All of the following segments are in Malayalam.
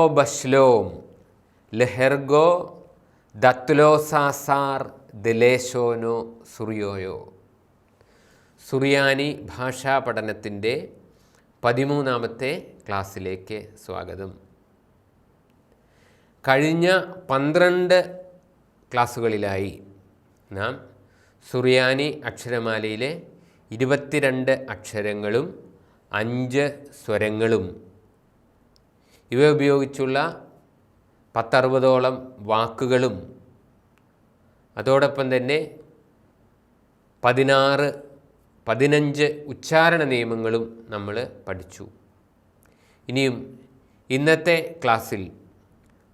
തോബശ്ലോം ലെഹെർഗോ ദത്ലോസാസാർ ദിലേശോനോ സുറിയോയോ. സുറിയാനി ഭാഷാ പഠനത്തിന്റെ പതിമൂന്നാമത്തെ ക്ലാസ്സിലേക്ക് സ്വാഗതം. കഴിഞ്ഞ പന്ത്രണ്ട് ക്ലാസ്സുകളിലായി നാം സുറിയാനി അക്ഷരമാലയിലെ ഇരുപത്തിരണ്ട് അക്ഷരങ്ങളും അഞ്ച് സ്വരങ്ങളും ഇവ ഉപയോഗിച്ചുള്ള പത്തറുപതോളം വാക്കുകളും അതോടൊപ്പം തന്നെ പതിനാറ് പതിനഞ്ച് ഉച്ചാരണ നിയമങ്ങളും നമ്മൾ പഠിച്ചു. ഇനിയും ഇന്നത്തെ ക്ലാസ്സിൽ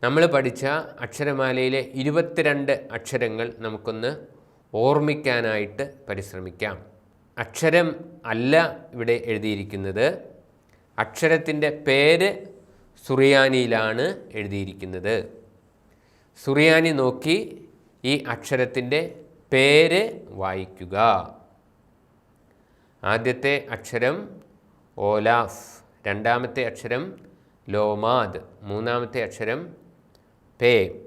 നമ്മൾ പഠിച്ച അക്ഷരമാലയിലെ ഇരുപത്തിരണ്ട് അക്ഷരങ്ങൾ നമുക്കൊന്ന് ഓർമ്മിക്കാനായിട്ട് പരിശ്രമിക്കാം. അക്ഷരം അല്ല ഇവിടെ എഴുതിയിരിക്കുന്നത്. അക്ഷരത്തിന്റെ പേര് സുറിയാനിയിലാണ് എഴുതിയിരിക്കുന്നത്. സുറിയാനി നോക്കി ഈ അക്ഷരത്തിന്റെ പേര് വായിക്കുക. ആദ്യത്തെ അക്ഷരം ഓലാഫ് രണ്ടാമത്തെ അക്ഷരം ലോമാദ് മൂന്നാമത്തെ അക്ഷരം പേ.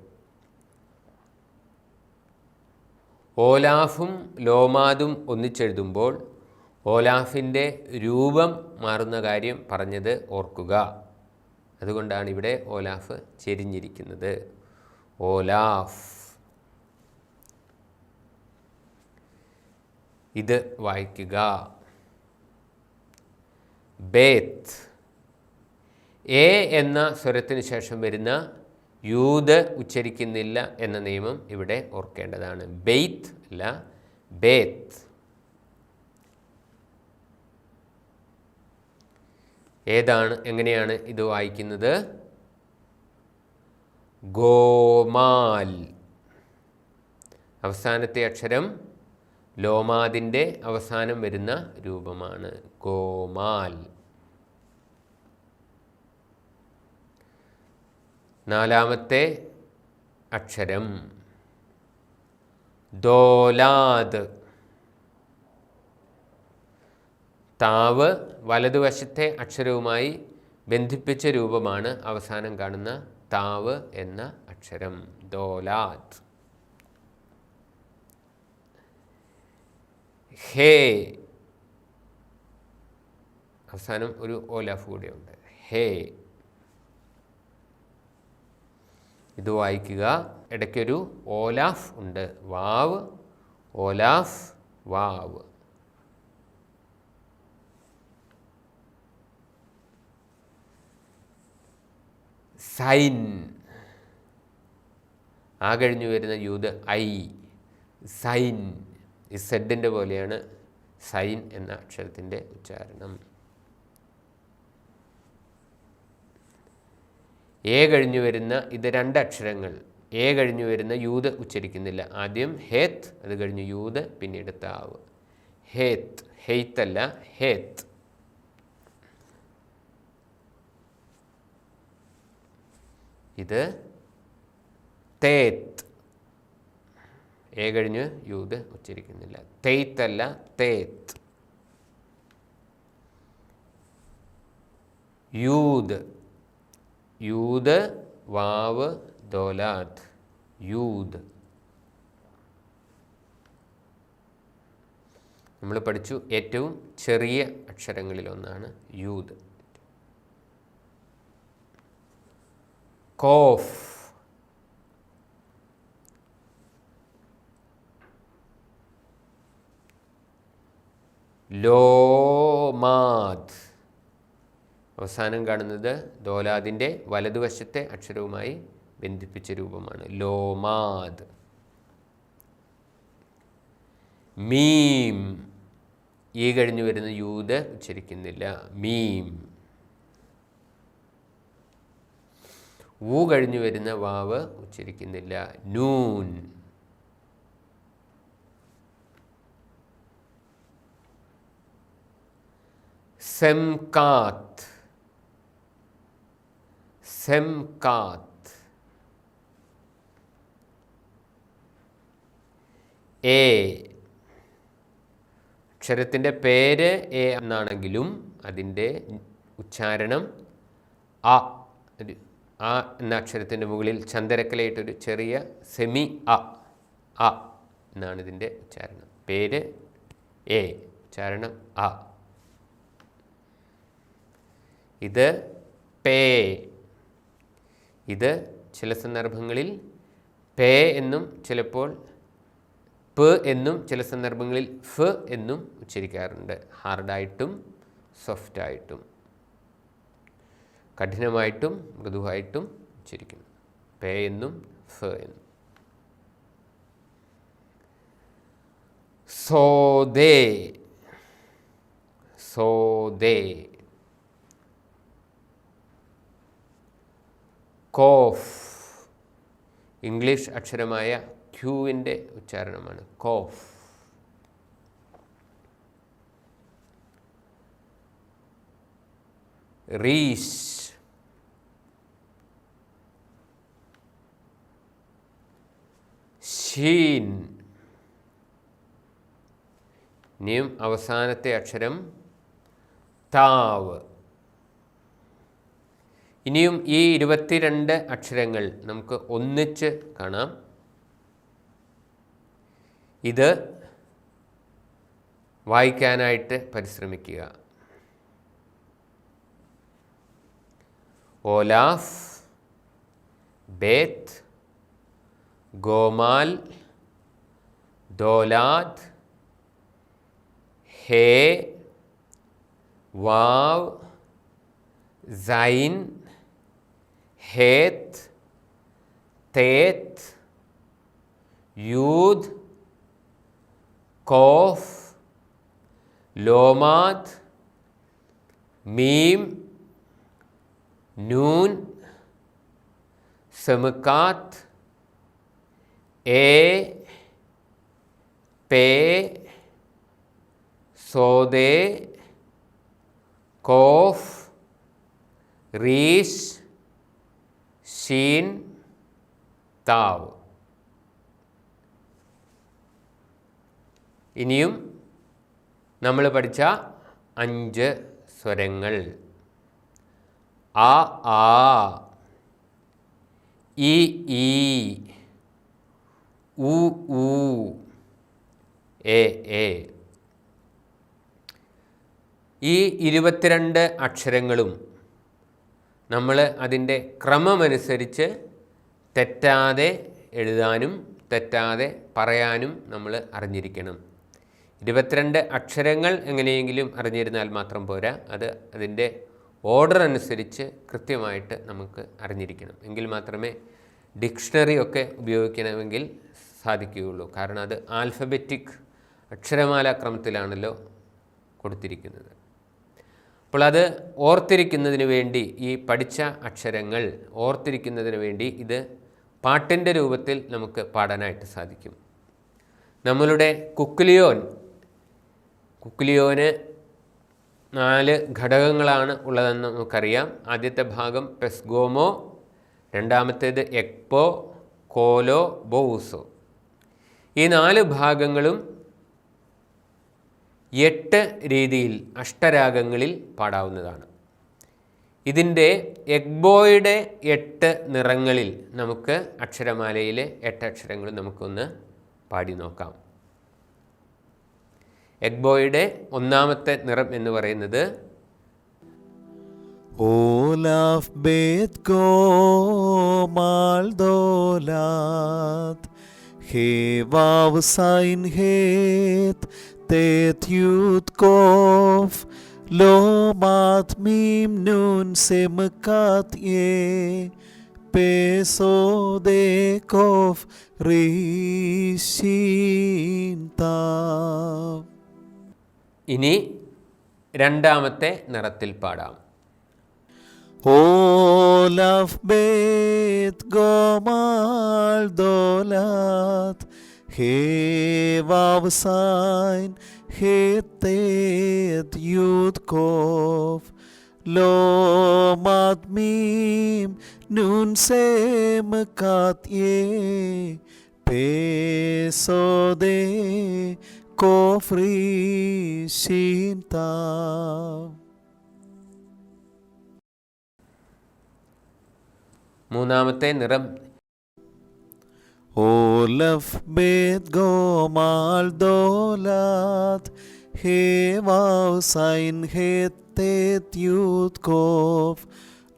ഓലാഫും ലോമാദും ഒന്നിച്ചെഴുതുമ്പോൾ ഓലാഫിന്റെ രൂപം മാറുന്ന കാര്യം പറഞ്ഞത് ഓർക്കുക. അതുകൊണ്ടാണ് ഇവിടെ ഓലാഫ് ചെരിഞ്ഞിരിക്കുന്നത്. ഓലാഫ്. ഇത് വായിക്കുക. ബേത്ത്. എ എന്ന സ്വരത്തിന് ശേഷം വരുന്ന യൂത് ഉച്ചരിക്കുന്നില്ല എന്ന നിയമം ഇവിടെ ഓർക്കേണ്ടതാണ്. ബെയ്ത്ത് അല്ല ബേത്ത്. ഏതാണ്? എങ്ങനെയാണ് ഇത് വായിക്കുന്നത്? ഗോമാൽ. അവസാനത്തെ അക്ഷരം ലോമാദിന്റെ അവസാനം വരുന്ന രൂപമാണ്. ഗോമാൽ. നാലാമത്തെ അക്ഷരം ദോലാദ്. താവ് വലതുവശത്തെ അക്ഷരവുമായി ബന്ധിപ്പിച്ച രൂപമാണ് അവസാനം കാണുന്ന താവ് എന്ന അക്ഷരം. ദോലാത് ഹേ. അവസാനം ഒരു ഓലാഫ് കൂടിയുണ്ട്. ഹേ. ഇത് വായിക്കുക. ഇടയ്ക്കൊരു ഓലാഫ് ഉണ്ട്. Wow Olaf wow. സൈൻ. ആ കഴിഞ്ഞു വരുന്ന യൂത് ഐ. സൈൻ. ഇസഡിന്റെ പോലെയാണ് സൈൻ എന്ന അക്ഷരത്തിന്റെ ഉച്ചാരണം. എ കഴിഞ്ഞു വരുന്ന ഇത് രണ്ട് അക്ഷരങ്ങൾ. എ കഴിഞ്ഞു വരുന്ന യൂത് ഉച്ചരിക്കുന്നില്ല. ആദ്യം ഹേത്ത് അത് കഴിഞ്ഞ് യൂത് പിന്നീട് താവ് ഹേത്ത് ഹെയ്ത്തല്ല ഹേത്ത്. ഇത് തേത്ത്. എ കഴിഞ്ഞ് യൂത് ഉച്ചരിക്കുന്നില്ല. അല്ല തേത്ത്. യൂത്. യൂത് വാവ് ദോലാത്ത്. യൂത്. നമ്മൾ പഠിച്ചു ഏറ്റവും ചെറിയ അക്ഷരങ്ങളിലൊന്നാണ് യൂത്. കോഫ് ലോമാദ് അവസാനം കാണുന്നത് ദോലാദിന്റെ വലതുവശത്തെ അക്ഷരവുമായി ബന്ധിപ്പിച്ച രൂപമാണ്. ലോമാദ് മീം ഈ കഴിഞ്ഞു വരുന്ന യൂത് ഉച്ചരിക്കുന്നില്ല. മീം ഊ കഴിഞ്ഞു വരുന്ന വാവ് ഉച്ചരിക്കുന്നില്ല. നൂൻ. സെംകാത്ത്. സെംകാത്ത്. എ. അക്ഷരത്തിന്റെ പേര് എ എന്നാണെങ്കിലും അതിന്റെ ഉച്ചാരണം അ. ഒരു ആ എന്ന അക്ഷരത്തിന്റെ മുകളിൽ ചന്ദരക്കലയിട്ടൊരു ചെറിയ സെമി അ അ എന്നാണ് ഇതിന്റെ ഉച്ചാരണം. പേര് എ ഉച്ചാരണം അ ഇത് പേ. ഇത് ചില സന്ദർഭങ്ങളിൽ പേ എന്നും ചിലപ്പോൾ പ് എന്നും ചില സന്ദർഭങ്ങളിൽ ഫ് എന്നും ഉച്ചരിക്കാറുണ്ട്. ഹാർഡായിട്ടും സോഫ്റ്റായിട്ടും കഠിനമായിട്ടും മൃദുവായിട്ടും ഉച്ചരിക്കുന്നു. പേ എന്നും ഫ എന്നും. സോദേ. സോദേ. കോഫ്. ഇംഗ്ലീഷ് അക്ഷരമായ ക്യൂവിന്റെ ഉച്ചാരണമാണ് കോഫ്. റീസ്. ഷീൻ. ഇനിയും അവസാനത്തെ അക്ഷരം താവ്. ഇനിയും ഈ ഇരുപത്തിരണ്ട് അക്ഷരങ്ങൾ നമുക്ക് ഒന്നിച്ച് കാണാം. ഇത് വായിക്കാനായിട്ട് പരിശ്രമിക്കുക. ഓലാഫ് ബേത്ത് ഗോമാൽ ദോലാദ് ഹേ വാവ് സൈൻ ഹേത്ത് തേത്ത് യൂദ് കോഫ് ലോമാത് മീം നൂൻ സമക്കാത്ത് എ പേ സോദേ കോഫ് റീസ് ഷീൻ താവ്. ഇനിയും നമ്മൾ പഠിച്ച അഞ്ച് സ്വരങ്ങൾ. ആ ആ ഇ ഈ ഉ ഊ എ എ ഈ ഇരുപത്തിരണ്ട് അക്ഷരങ്ങളും നമ്മൾ അതിന്റെ ക്രമമനുസരിച്ച് തെറ്റാതെ എഴുതാനും തെറ്റാതെ പറയാനും നമ്മൾ അറിഞ്ഞിരിക്കണം. ഇരുപത്തിരണ്ട് അക്ഷരങ്ങൾ എങ്ങനെയെങ്കിലും അറിഞ്ഞിരുന്നാൽ മാത്രം പോരാ. അത് അതിന്റെ ഓർഡർ അനുസരിച്ച് കൃത്യമായിട്ട് നമുക്ക് അറിഞ്ഞിരിക്കണം. എങ്കിൽ മാത്രമേ ഡിക്ഷണറി ഒക്കെ ഉപയോഗിക്കണമെങ്കിൽ സാധിക്കുകയുള്ളൂ. കാരണം അത് ആൽഫബറ്റിക് അക്ഷരമാല ക്രമത്തിലാണല്ലോ കൊടുത്തിരിക്കുന്നത്. അപ്പോൾ അത് ഓർത്തിരിക്കുന്നതിന് വേണ്ടി ഈ പഠിച്ച അക്ഷരങ്ങൾ ഓർത്തിരിക്കുന്നതിന് വേണ്ടി ഇത് പാട്ടിന്റെ രൂപത്തിൽ നമുക്ക് പാടാനായിട്ട് സാധിക്കും. നമ്മളുടെ കുക്ലിയോൻ കുക്ലിയോന് നാല് ഘടകങ്ങളാണ് ഉള്ളതെന്ന് നമുക്കറിയാം. ആദ്യത്തെ ഭാഗം പെസ്ഗോമോ രണ്ടാമത്തേത് എക്പോ കോലോ ബോവുസോ. ഈ നാല് ഭാഗങ്ങളും എട്ട് രീതിയിൽ അഷ്ടരാഗങ്ങളിൽ പാടാവുന്നതാണ്. ഇതിന്റെ എഗ്ബോയുടെ എട്ട് നിറങ്ങളിൽ നമുക്ക് അക്ഷരമാലയിലെ എട്ട് അക്ഷരങ്ങൾ നമുക്കൊന്ന് പാടി നോക്കാം. എഗ്ബോയുടെ ഒന്നാമത്തെ നിറം എന്ന് പറയുന്നത് ഓലാഫ് ബേത് കോ മാൽ dolat He vav sein het tet yud kof Lo mat mim nun semkat ye Peso de kof rishin ഇനി രണ്ടാമത്തെ നിറത്തിൽ പാടാം Olaf bet gomal dolat He vav sein hetet yud kov Lo mat mim nun sem kat ye മൂന്നാമത്തെ നിറം. ഓലഫ് ബേദ് ഗോമാൽ ഹേ വാവ് സൈൻ ഹേ തേത് കോഫ്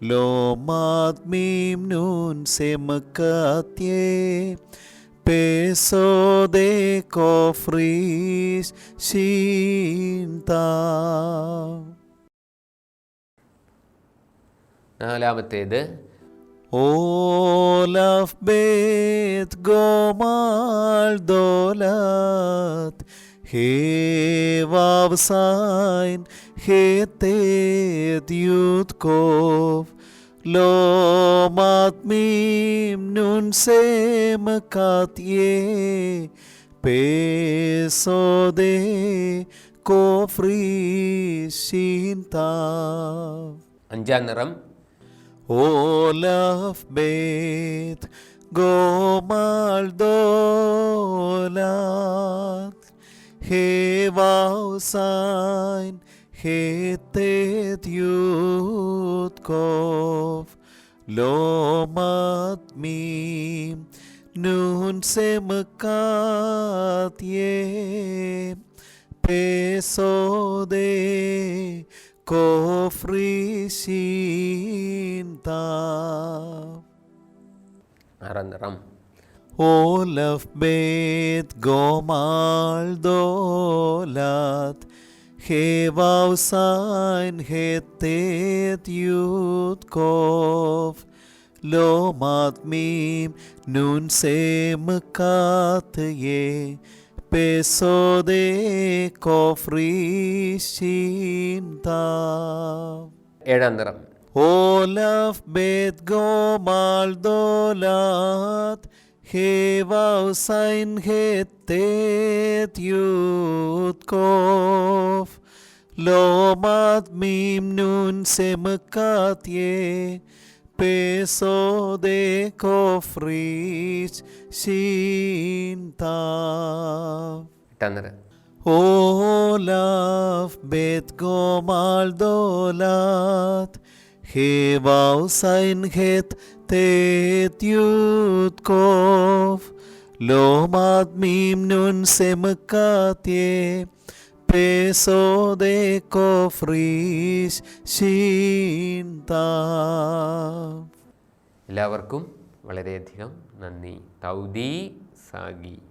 ലോമാത് മീം നൂൻ സെമക്കാത്യേ പേസോദേ കോഫ്രീസ് ശീന്ത നാലാമത്തേത് Vav sein hetet yut kov lo mat mim nun sem katye peso de kofri shinta അഞ്ചാം നിറം Olaf bet gomal dolat he vav sein hetet yut kov lo mat mim nun semkat ye peso നിറം Olaf bet gomal dolat Hevav sein hetet yut kov Lo mat mim nun sem kat ഏഴാം നിറം gomal dolat Hevav sein hetet yut kov Lo mat mim nun semkat ye Peso de എട്ടാം നിറം Olaf bet gomal dolat Hevav sein het tet yut kov Lo mat mim nun semkat ye Peso de cofris എല്ലാവർക്കും വളരെയധികം നന്ദി. തൗദി സാഗി.